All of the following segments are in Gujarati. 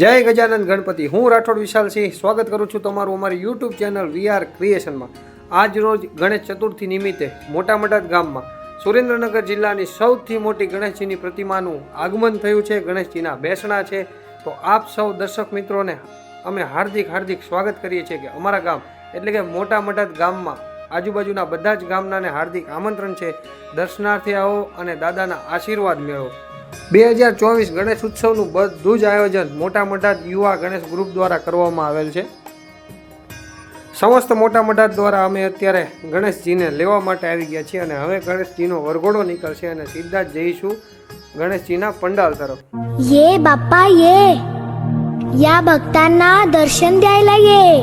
જય ગજાનંદ ગણપતિ. હું રાઠોડ વિશાલસિંહ. સ્વાગત કરું છું તમારું અમારી યુટ્યુબ ચેનલ વીઆર ક્રિએશનમાં આજ રોજ ગણેશ ચતુર્થી નિમિત્તે મોટા મડાદ ગામમાં સુરેન્દ્રનગર જિલ્લાની સૌથી મોટી ગણેશજીની પ્રતિમાનું આગમન થયું છે. ગણેશજીના બેસણા છે. તો આપ સૌ દર્શક મિત્રોને અમે હાર્દિક હાર્દિક સ્વાગત કરીએ છીએ કે અમારા ગામ એટલે કે મોટા મડાદ ગામમાં આજુબાજુના બધા જ ગામનાને હાર્દિક આમંત્રણ છે. દર્શનાર્થે આવો અને દાદાના આશીર્વાદ મેળવો. બે હજાર ચોવીસ ગણેશ ઉત્સવનું બધું જ આયોજન મોટા મોટા યુવા ગણેશ ગ્રુપ દ્વારા કરવામાં આવેલ છે. સમસ્ત મોટા મોટા દ્વારા અમે અત્યારે ગણેશજીને લેવા માટે આવી ગયા છીએ અને હવે ગણેશજીનો વરઘોડો નીકળશે અને સીધા જ જઈશું ગણેશજીના પંડાલ તરફ. યે બાપા યે. યા ભક્તાના દર્શન દ્યાય લઈએ.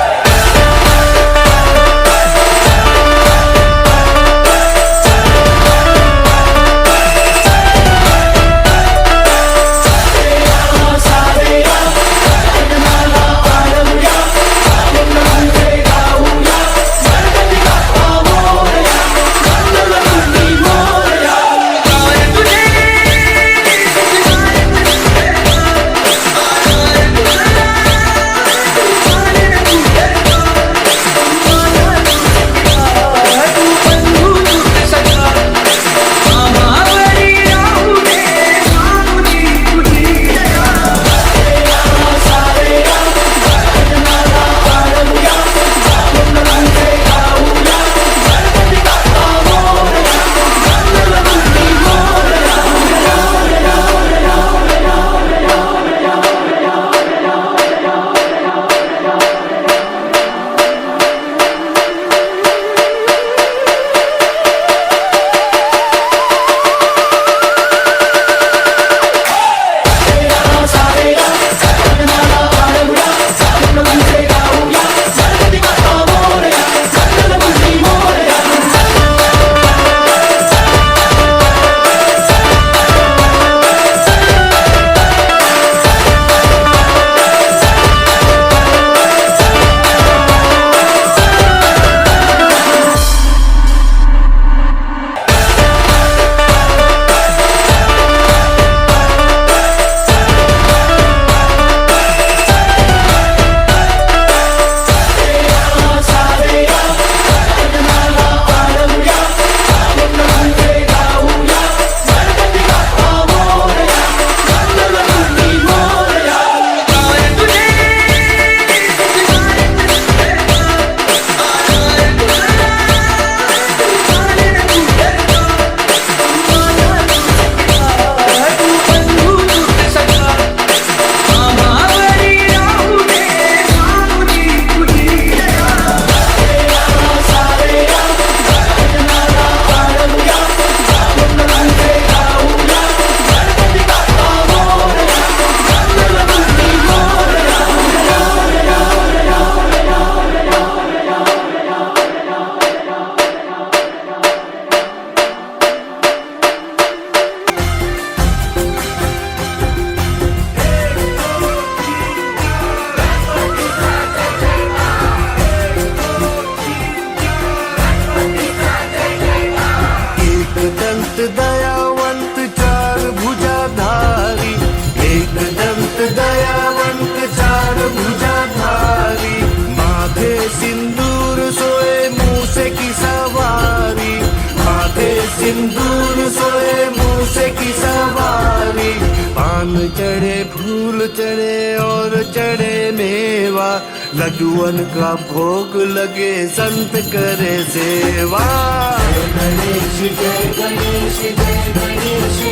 सिंदूर सोए मूसे की सवारी। माथे सिंदूर सोए मूसे की सवारी। पान चढ़े, फूल चढ़े और चढ़े मेवा। लड्डुअन का भोग लगे, संत करे सेवा। गणेश, जय गणेश जय गणेश।